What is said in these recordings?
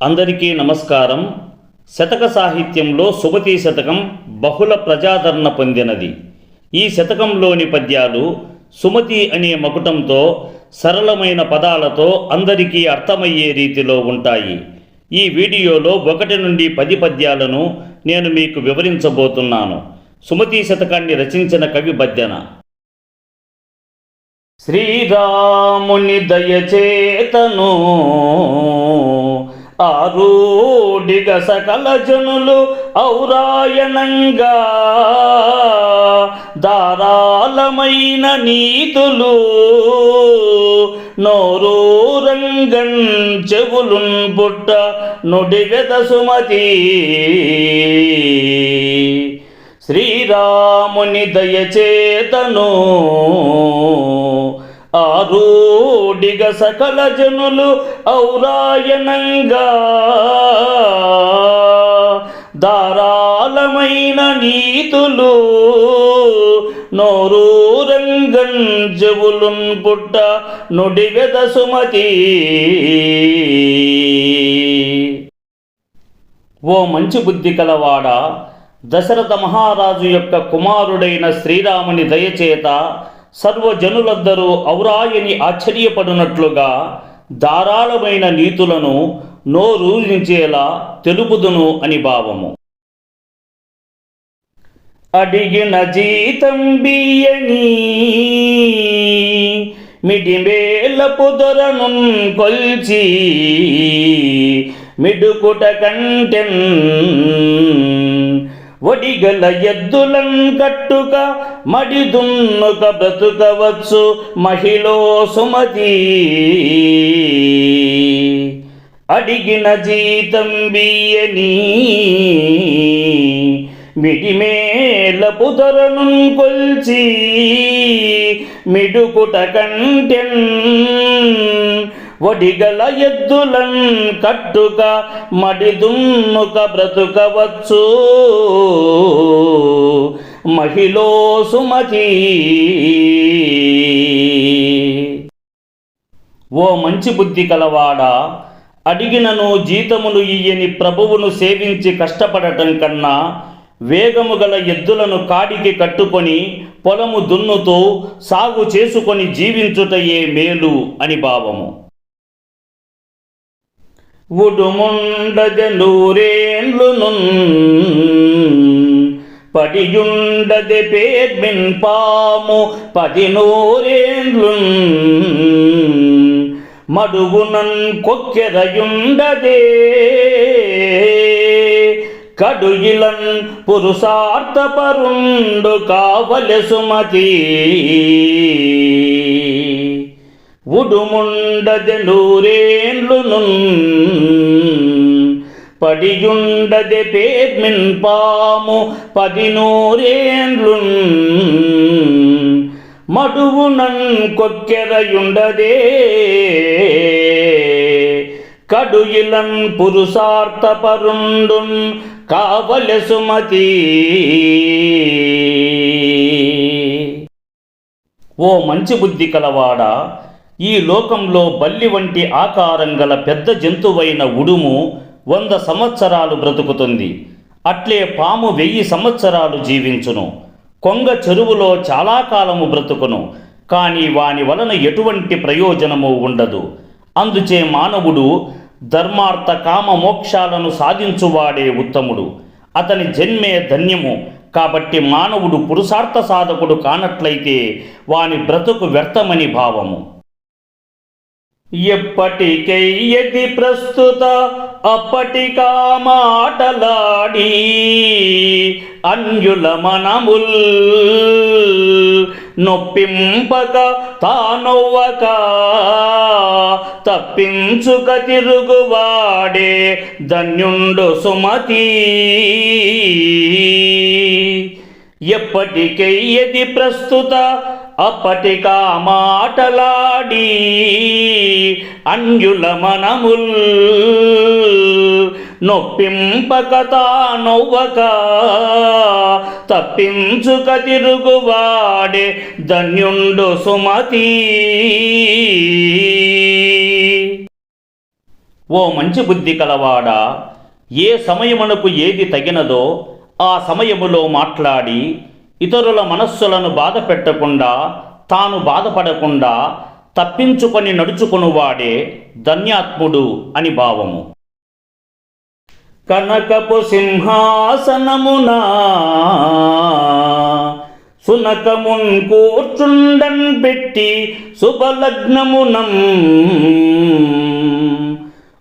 అందరికీ నమస్కారం. శతక సాహిత్యంలో సుమతి శతకం బహుళ ప్రజాదరణ పొందినది. ఈ శతకంలోని పద్యాలు సుమతి అనే మకుటంతో సరళమైన పదాలతో అందరికీ అర్థమయ్యే రీతిలో ఉంటాయి. ఈ వీడియోలో ఒకటి నుండి పది పద్యాలను నేను మీకు వివరించబోతున్నాను. సుమతి శతకాన్ని రచించిన కవి బద్దెన. శ్రీరాముని దయచేతను ఆరూడిగ సకల జనులు ఔరాయణంగా. ధారాళమైన నీతులు నోరూరంగం చెవులున్ పుట్ట నుడివెద సుమతి. శ్రీరాముని దయచేతను ఆరూడిగ సకల జనులు ఔరాయణంగా ధారాళమైన నీతులు నోరూరంగన్ జవులున్ పుట్ట నుడివెద సుమతి. ఓ మంచి బుద్ధి కలవాడా దశరథ మహారాజు యొక్క కుమారుడైన శ్రీరాముని దయచేత సర్వజనులందరూ ఔరాయని ఆశ్చర్యపడినట్లుగా ధారాళమైన నీతులను నోరూరించేలా తెలుపుదును అని భావము. అడిగిన జీతం బియ్యని మిడిమేల పుదరను కొల్చి మిడుకుట కంటెన్ ఒడిగల ఎద్దులం కట్టుక మడిదున్నుక బ్రతుకవచ్చు మహిళో సుమతి. అడిగిన జీతం బియ్యని మిడిమేల పుదరను కొల్చి. మిడుకుట కంటెన్ ఒడిగల ఎద్దులన్ కట్టుక మడిదున్నుక బ్రతుకవచ్చు. మహిళో సుమతి. ఓ మంచి బుద్ధి కలవాడా? అడిగినను జీతమును ఇయ్యని ప్రభువును సేవించి కష్టపడటం కన్నా వేగము గల ఎద్దులను కాడికి కట్టుకొని పొలము దున్నుతూ సాగు చేసుకొని జీవించుటయే మేలు అని భావము. ఉడుముండజనూరేండ్లును పడియుండది పేర్మిన్ పాము పది నూరేండ్లు మడుగునన్ కొక్కెరయుండదే కడుగిలన్ పురుషార్థపరుండు కావలె సుమతి ఉడుముండజనూరేండ్లును పడియుండదె పేర్మిన్ పాము పది నూరేండ్లు మడువునన్ కొక్కెరయుండదే కడుయిలన్ పురుషార్థపరుండున్ కావలె సుమతి ఓ మంచి బుద్ధి కలవాడా ఈ లోకంలో బల్లి వంటి ఆకారం గల పెద్ద జంతువైన ఉడుము వంద సంవత్సరాలు బ్రతుకుతుంది. అట్లే పాము వెయ్యి సంవత్సరాలు జీవించును. కొంగ చెరువులో చాలా కాలము బ్రతుకును. కానీ వాని వలన ఎటువంటి ప్రయోజనము ఉండదు. అందుచే మానవుడు ధర్మార్థ కామ మోక్షాలను సాధించువాడే ఉత్తముడు. అతని జన్మే ధన్యము. కాబట్టి మానవుడు పురుషార్థ సాధకుడు కానట్లయితే వాని బ్రతుకు వ్యర్థమని భావము. ఎప్పటికయ్యది ప్రస్తుత అప్పటికా మాటలాడి అన్యుల మనముల్ నొప్పింపక తానొవ్వక తప్పించుక తిరుగువాడే ధన్యుండు సుమతి. ఎప్పటికయ్యది ప్రస్తుత అప్పటికా మాటలాడి అన్యుల మనముల్ నొప్పింపక నొవ్వక తప్పించుక తిరుగువాడే ధన్యుండు సుమతి. ఓ మంచి బుద్ధి కలవాడా ఏ సమయమునకు ఏది తగినదో ఆ సమయములో మాట్లాడి ఇతరుల మనస్సులను బాధ పెట్టకుండా తాను బాధపడకుండా తప్పించుకొని నడుచుకునివాడే ధన్యాత్ముడు అని భావము. కనకపు సింహాసనమున సునకమున్ కూర్చుండన్ పెట్టి శుభలగ్నమునం.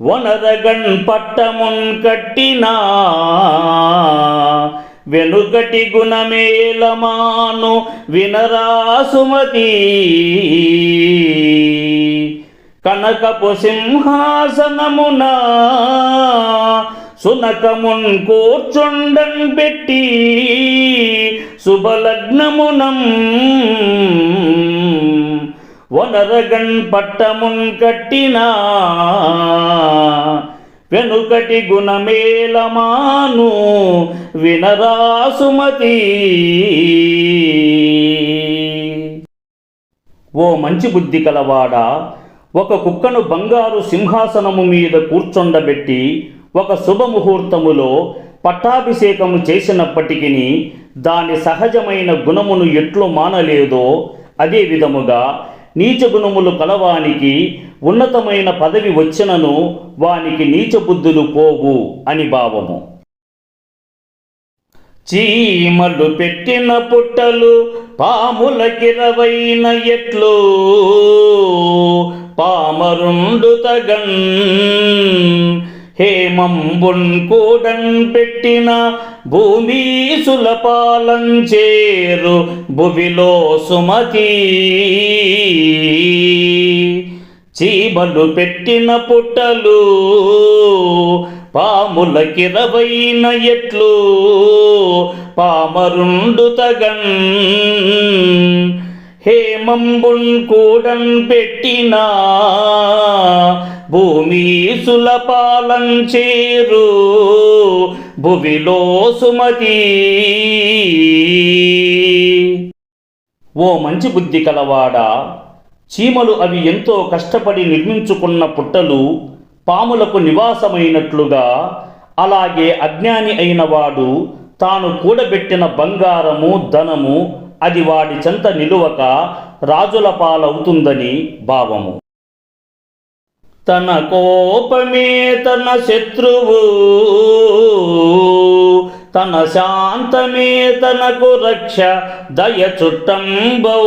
వనరగన్ పట్టమున్ కట్టినా వెనుకటి గుణమేలమాను వినరాసుమతి. కనకపు సింహాసనమున సునకమున్ కూర్చుండం పెట్టి శుభలగ్నమునం వనరగన్ పట్టమున్ కట్టినా వెనుకటి గుణమేలమాను వినరాసుమతి. ఓ మంచి బుద్ధి కలవాడా? ఒక కుక్కను బంగారు సింహాసనము మీద కూర్చొండబెట్టి ఒక శుభముహూర్తములో పట్టాభిషేకము చేసినప్పటికీ దాని సహజమైన గుణమును ఎట్లు మానలేదో అదే విధముగా నీచ గుణములు కలవానికి ఉన్నతమైన పదవి వచ్చినను వానికి నీచ బుద్ధులు పోవు అని భావము. చీమలు పెట్టిన పుట్టలు పాములకిరవైన ఎట్లు పామరుండు తగన్ హేమంబున్ కూడన్ పెట్టిన భూమి సులపాలం చేరు భువిలో సుమతి. చీమలు పెట్టిన పుట్టలు పాములకిరవైన ఎట్లు పామరుండు తగన్ హేమంబున్ కూడన్ పెట్టిన భూమి సులపాలం చేరు భువిలో సుమతి. ఓ మంచి బుద్ధి కలవాడా? చీమలు అవి ఎంతో కష్టపడి నిర్మించుకున్న పుట్టలు పాములకు నివాసమైనట్లుగా అలాగే అజ్ఞాని అయిన వాడు తాను కూడబెట్టిన బంగారము ధనము అది వాడి చెంత నిలువక రాజుల పాలవుతుందని భావము. తన కోపమే తన శత్రువు తన శాంతమే తనకు రక్ష దయ చుట్టంబౌ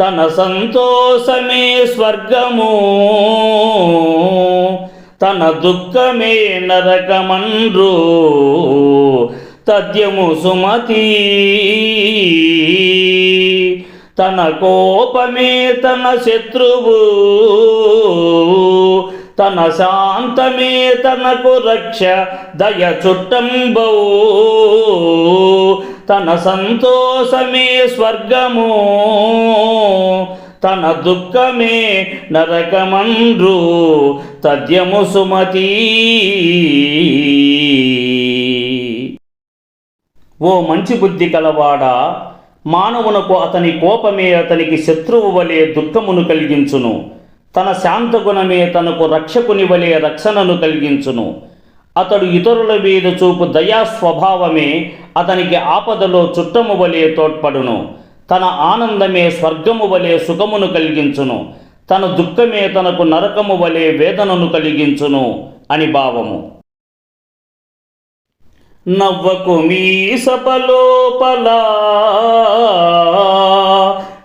తన సంతోషమే స్వర్గము. తన దుఃఖమే నరకమండ్రు. తద్యము సుమతి. తన కోపమే తన శత్రువు. తన శాంతమే తనకు రక్ష దయ చుట్టంబౌ తన సంతోషమే స్వర్గము తన దుఃఖమే నరకమండ్రు తద్యము సుమతి. ఓ మంచి బుద్ధి కలవాడా మానవునకు అతని కోపమే అతనికి శత్రువు వలె దుఃఖమును కలిగించును. తన శాంతగుణమే తనకు రక్షకుని వలె రక్షణను కలిగించును. అతడు ఇతరుల మీద చూపు దయా స్వభావమే అతనికి ఆపదలో చుట్టము వలె తోడ్పడును. తన ఆనందమే స్వర్గము వలె సుఖమును కలిగించును. తన దుఃఖమే తనకు నరకము వలె వేదనను కలిగించును అని భావము. నవ్వకు మీ సపలోపల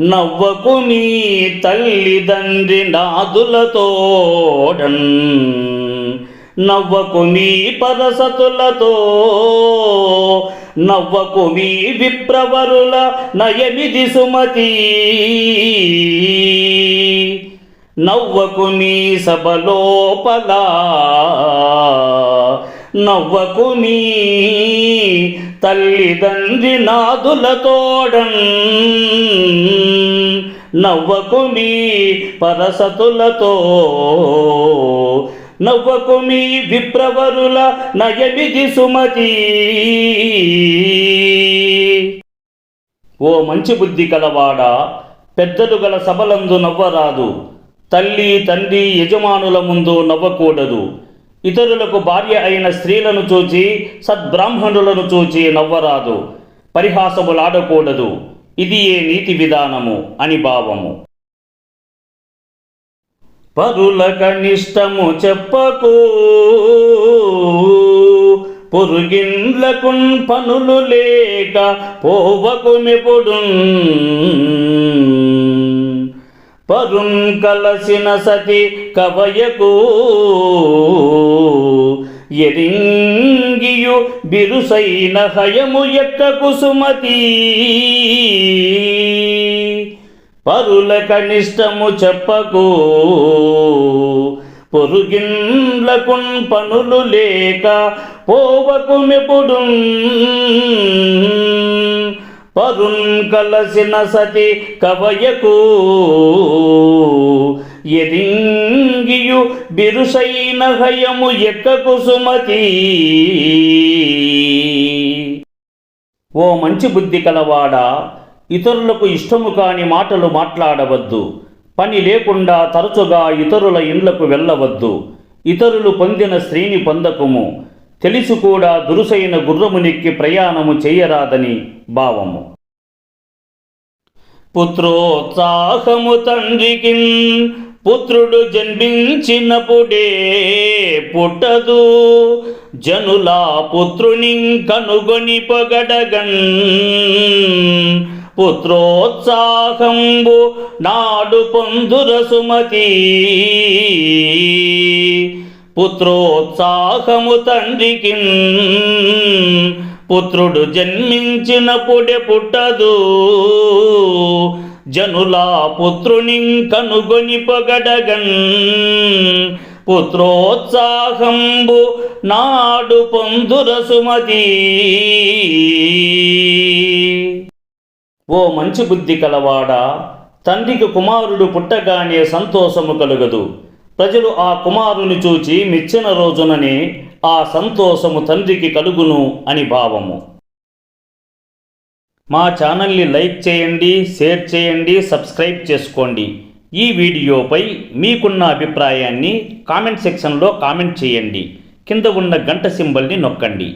నవ్వకు మీ తల్లిదండ్రి నాదులతోడన్ నవ్వకు మీ పరసతులతో నవ్వకు మీ విప్రవరుల నయమిది సుమతి. నవ్వకు మీ సభలోపల నవ్వకు మీ తల్లిదండ్రి నాదులతోడన్ నవ్వకు మీ పరసతులతో నవ్వకు మీ విప్రవరుల నయమిది సుమతి. ఓ మంచి బుద్ధి కలవాడా పెద్దలు గల సభలందు నవ్వరాదు. తల్లి తండ్రి యజమానుల ముందు నవ్వకూడదు. ఇతరులకు భార్య అయిన స్త్రీలను చూచి సద్బ్రాహ్మణులను చూచి నవ్వరాదు. పరిహాసములాడకూడదు. ఇది ఏ నీతి విధానము అని భావము. పరుల కనిష్టము చెప్పకు. పొరుగిండ్లకున్ పనులు లేక పోవకు మెపుడు పరుం కలసిన సతి కవయకు. ఎరింగియు బిరుసైన హయము ఎక్క కుసుమతి. పరుల కనిష్టము చెప్పకు. పొరుగిండ్లకు పనులు లేక పోవకు మెపుడు పరున్ కలసిన సతి కవయకు. ఎరింగియు బిరుసైన హయము ఎక్కకు సుమతి. ఓ మంచి బుద్ధి కలవాడా? ఇతరులకు ఇష్టము కాని మాటలు మాట్లాడవద్దు. పని లేకుండా తరచుగా ఇతరుల ఇండ్లకు వెళ్ళవద్దు. ఇతరులు పొందిన స్త్రీని పొందకుము. తెలిసి కూడా దురుసైన గుర్రమునెక్కి ప్రయాణము చేయరాదని భావము. పుత్రోత్సాహము తండ్రికి పుత్రుడు జన్మించినప్పుడే పుట్టదు. జనులా పుత్రుని కనుగొని పొగడగన్ పుత్రోత్సాహంబు నాడు పొందుర సుమతి. పుత్రోత్సాహము తండ్రికి పుత్రుడు జన్మించినప్పుడే పుట్టదు. జనులా పుత్రుని కనుగొని పొగడగన్ పుత్రోత్సాహంబు నాడు పొందుర సుమతి. ఓ మంచి బుద్ధి కలవాడా? తండ్రికి కుమారుడు పుట్టగానే సంతోషము కలుగదు. ప్రజలు ఆ కుమారుని చూచి మెచ్చిన రోజుననే ఆ సంతోషము తండ్రికి కలుగును అని భావము. మా ఛానల్ని లైక్ చేయండి షేర్ చేయండి సబ్స్క్రైబ్ చేసుకోండి. ఈ వీడియోపై మీకున్న అభిప్రాయాన్ని కామెంట్ సెక్షన్లో కామెంట్ చేయండి. కింద ఉన్న గంట సింబల్ని నొక్కండి.